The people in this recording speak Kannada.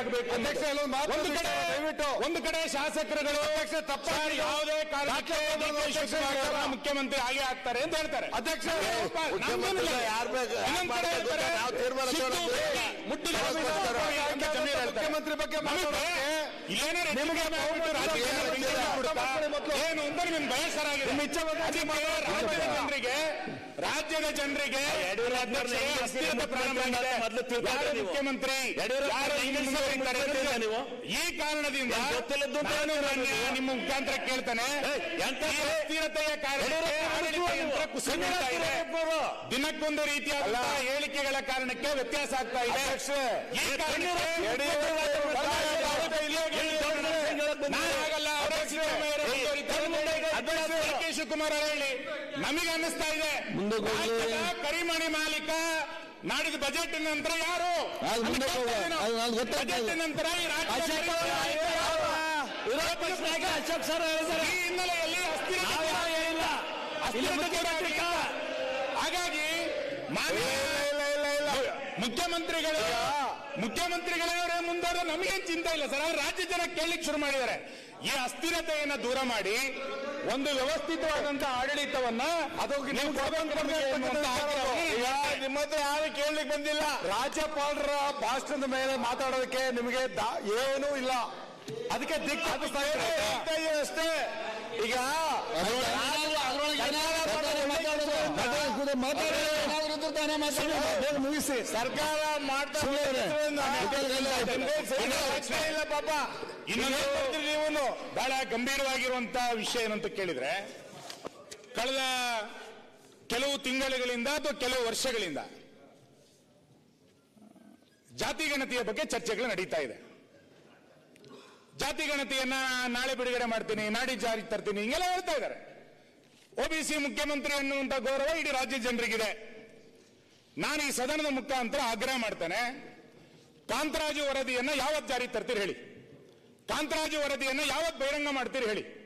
ಆಗಬೇಕು. ಅಧ್ಯಕ್ಷ, ಇಲ್ಲೊಂದು ಮಾತು ಒಂದು ಕಡೆ ದಯವಿಟ್ಟು. ಒಂದು ಕಡೆ ಶಾಸಕರುಗಳು ಅಧ್ಯಕ್ಷ, ತಪ್ಪಾಗಿ ಸರ್, ಯಾವುದೇ ಕಾರಣಕ್ಕೆ ದಾಖಲೆ ಡಿ ಕೆ ಅಧ್ಯಕ್ಷ, ಶಿವಕುಮಾರ್ ಅಧ್ಯಕ್ಷ. ಮುಖ್ಯಮಂತ್ರಿ ಹಾಗೆ ಆಗ್ತಾರೆ ಅಂತ ಹೇಳ್ತಾರೆ. ಅಧ್ಯಕ್ಷ. ಮುಖ್ಯಮಂತ್ರಿ ಬಗ್ಗೆ? ಏನು ಅಂತ ನಿಮ್ಗೆ ರಾಜ್ಯದ. ಜನರಿಗೆ ರಾಜ್ಯದ ಜನರಿಗೆ ಯಡಿಯೂರಪ್ಪ ಮುಖ್ಯಮಂತ್ರಿ? ಯಡಿಯೂರಪ್ಪನವ್ರನ್ನ ನೀವು? ಈ ಕಾರಣದಿಂದ ಗೊತ್ತಿಲ್ಲದ್ದು? ನಿಮ್ಮ ಮುಖಾಂತರ ಕೇಳ್ತಾನೆ. ದಿನಕ್ಕೊಂದು ರೀತಿಯ ಹೇಳಿಕೆಗಳ ಕಾರಣಕ್ಕೆ ವ್ಯತ್ಯಾಸ ಆಗ್ತಾ ಇದೆ. ಶಿವಕುಮಾರ್ ಹೇಳಿ. ನಮಗೆ ಅನ್ನಿಸ್ತಾ ಇದೆ. ಕರಿಮಣಿ ಮಾಲೀಕ ನಾಡಿದ ಬಜೆಟ್ ನಂತರ ಯಾರು? ನಂತರ ಅಶೋಕ್ ಸರ್ ಈ ಹಿನ್ನೆಲೆಯಲ್ಲಿ ಹಾಗಾಗಿ ಮಾನ್ಯ ಮುಖ್ಯಮಂತ್ರಿಗಳು ಮುಖ್ಯಮಂತ್ರಿಗಳವರೇ ಮುಂದಾದ್ರೆ ನಮಗೇನು ಚಿಂತೆ ಇಲ್ಲ ಸರ್. ಅವ್ರು ರಾಜ್ಯ ಜನ ಕೇಳಲಿಕ್ಕೆ ಶುರು ಮಾಡಿದ್ದಾರೆ. ಈ ಅಸ್ಥಿರತೆಯನ್ನ ದೂರ ಮಾಡಿ ಒಂದು ವ್ಯವಸ್ಥಿತವಾದಂತ ಆಡಳಿತವನ್ನ ಅದು ನಿಮ್ಮ ಹತ್ರ ಯಾರು ಕೇಳಲಿಕ್ಕೆ ಬಂದಿಲ್ಲ. ರಾಜ್ಯಪಾಲರ ಭಾಷಣದ ಮೇಲೆ ಮಾತಾಡೋದಕ್ಕೆ ನಿಮಗೆ ದಾ- ಏನೂ ಇಲ್ಲ. ಅದಕ್ಕೆ ದಿಕ್ಕು ಅಷ್ಟೇ ಈಗ ಅಷ್ಟೇ ಈಗ ಮುಗಿಸಿ. ಸರ್ಕಾರ ಮಾಡ್ತಾ ಇಲ್ಲ ಪಾಪ. ನೀವು ಬಹಳ ಗಂಭೀರವಾಗಿರುವಂತ ವಿಷಯ ಏನಂತ ಕೇಳಿದ್ರೆ ಕಳೆದ ಕೆಲವು ತಿಂಗಳುಗಳಿಂದ ಅಥವಾ ಕೆಲವು ವರ್ಷಗಳಿಂದ ಜಾತಿ ಗಣತಿಯ ಬಗ್ಗೆ ಚರ್ಚೆಗಳು ನಡೀತಾ ಇದೆ. ಜಾತಿ ಗಣತಿಯನ್ನ ನಾಳೆ ಬಿಡುಗಡೆ ಮಾಡ್ತೀನಿ ನಾಡಿ ಜಾರಿ ತರ್ತೀನಿ ಹಿಂಗೆಲ್ಲ ಹೇಳ್ತಾ ಇದ್ದಾರೆ. ಒಬಿಸಿ ಮುಖ್ಯಮಂತ್ರಿ ಅನ್ನುವಂತ ಗೌರವ ಇಡೀ ರಾಜ್ಯ ಜನರಿಗಿದೆ. ನಾನು ಈ ಸದನದ ಮುಖಾಂತರ ಆಗ್ರಹ ಮಾಡ್ತೇನೆ. ಕಾಂತರಾಜು ವರದಿಯನ್ನ ಯಾವತ್ ಜಾರಿ ತರ್ತೀರಿ ಹೇಳಿ. ಕಾಂತರಾಜು ವರದಿಯನ್ನು ಯಾವತ್ ಬಹಿರಂಗ ಮಾಡ್ತೀರಿ ಹೇಳಿ.